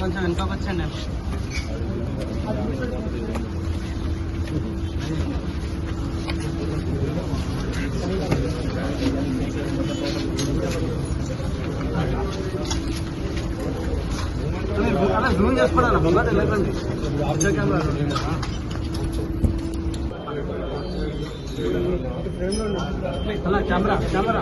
కొంచెం వెనుకకు వచ్చండి అలా జూమ్ చేసుకోవడం బొంగట వెళ్ళకండి ఆబ్జెక్ట్ కెమెరా అలా కెమెరా కెమెరా.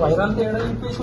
వైరాలు తేడా చెప్పేసి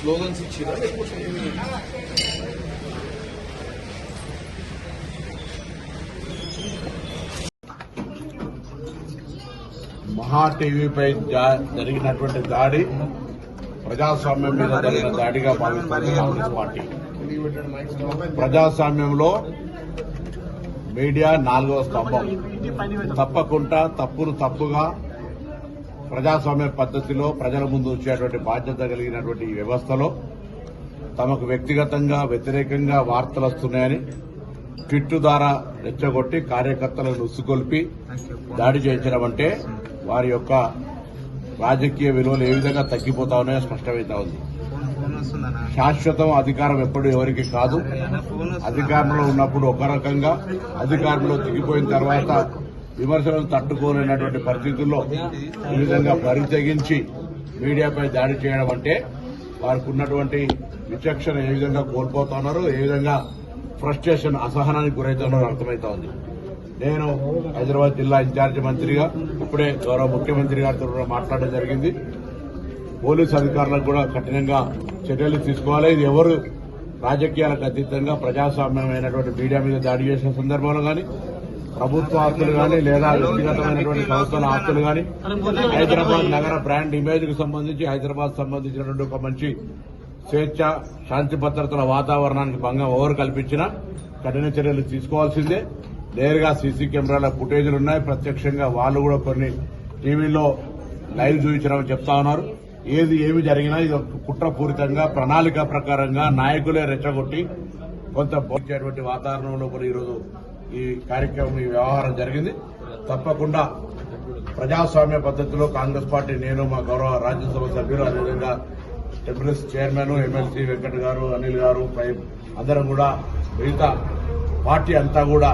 స్లోగన్స్ ఇచ్చిరా? మహా టీవీపై జరిగినటువంటి దాడి ప్రజాస్వామ్యం మీద జరిగిన దాడిగా భావిస్తుంది కాంగ్రెస్ పార్టీ. ప్రజాస్వామ్యంలో మీడియా నాలుగవ స్తంభం. తప్పకుండా తప్పును తప్పుగా ప్రజాస్వామ్య పద్ధతిలో ప్రజల ముందు వచ్చేటువంటి బాధ్యత కలిగినటువంటి ఈ వ్యవస్థలో తమకు వ్యక్తిగతంగా వ్యతిరేకంగా వార్తలు వస్తున్నాయని ట్విట్టు ద్వారా రెచ్చగొట్టి కార్యకర్తలను ఉసుగొల్పి దాడి చేయించడం అంటే వారి యొక్క రాజకీయ విలువలు ఏ విధంగా తగ్గిపోతా ఉన్నాయో స్పష్టమవుతా ఉంది. శాశ్వతం అధికారం ఎప్పుడు ఎవరికి కాదు. అధికారంలో ఉన్నప్పుడు ఒక రకంగా అధికారంలో దిగిపోయిన తర్వాత విమర్శలను తట్టుకోలేనటువంటి పరిస్థితుల్లో ఈ విధంగా బరి తెగించి మీడియాపై దాడి చేయడం అంటే వారికి ఉన్నటువంటి విచక్షణ ఏ విధంగా కోల్పోతున్నారు ఏ విధంగా ఫ్రస్ట్రేషన్ అసహనానికి గురవుతున్నారో అర్థమవుతా ఉంది నేను హైదరాబాద్ జిల్లా ఇన్ఛార్జి మంత్రిగా ఇప్పుడే గౌరవ ముఖ్యమంత్రి గారితో మాట్లాడడం జరిగింది. పోలీసు అధికారులకు కూడా కఠినంగా చర్యలు తీసుకోవాలి. ఇది ఎవరు రాజకీయాలకు అతీతంగా ప్రజాస్వామ్యమైనటువంటి మీడియా మీద దాడి చేసిన సందర్భంలో కానీ ప్రభుత్వ ఆస్తులు కానీ లేదా వ్యక్తిగతమైనటువంటి సంస్థల ఆస్తులు కానీ హైదరాబాద్ నగర బ్రాండ్ ఇమేజ్కు సంబంధించి హైదరాబాద్ సంబంధించినటువంటి ఒక మంచి స్వేచ్ఛ శాంతి భద్రతల వాతావరణానికి భంగం ఎవరు కల్పించినా కఠిన చర్యలు తీసుకోవాల్సిందే. నేరుగా సీసీ కెమెరాల ఫుటేజీలు ఉన్నాయి. ప్రత్యక్షంగా వాళ్ళు కూడా కొన్ని టీవీలో లైవ్ చూపించడం చెప్తా ఉన్నారు. ఏది ఏమి జరిగినా ఇది ఒక కుట్రపూరితంగా ప్రణాళిక ప్రకారంగా నాయకులే రెచ్చగొట్టి కొంత పోచేటువంటి వాతావరణంలో కూడా ఈరోజు ఈ కార్యక్రమం ఈ వ్యవహారం జరిగింది. తప్పకుండా ప్రజాస్వామ్య పద్ధతిలో కాంగ్రెస్ పార్టీ నేను మా గౌరవ రాజ్యసభ సభ్యులు అదేవిధంగా టెంపుల్స్ చైర్మన్ ఎమ్మెల్సీ వెంకట్ గారు అనిల్ గారు అందరం కూడా మిగతా పార్టీ అంతా కూడా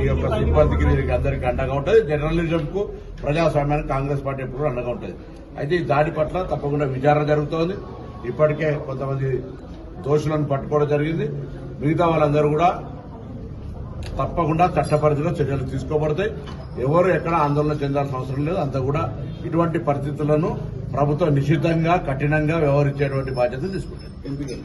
ఈ యొక్క సిబ్బందికి దీనికి అందరికీ అండగా ఉంటుంది. జర్నలిజంకు ప్రజాస్వామ్యానికి కాంగ్రెస్ పార్టీ ఎప్పుడు అండగా ఉంటుంది. అయితే ఈ దాడి పట్ల తప్పకుండా విచారణ జరుగుతోంది. ఇప్పటికే కొంతమంది దోషులను పట్టుకోవడం జరిగింది. మిగతా వాళ్ళందరూ కూడా తప్పకుండా చట్టపరిధిలో చర్యలు తీసుకోబడతాయి. ఎవరు ఎక్కడ ఆందోళన చెందాల్సిన అవసరం లేదు. అంతా కూడా ఇటువంటి పరిస్థితులను ప్రభుత్వం నిశ్చితంగా కఠినంగా వ్యవహరించేటువంటి బాధ్యత తీసుకుంటుంది.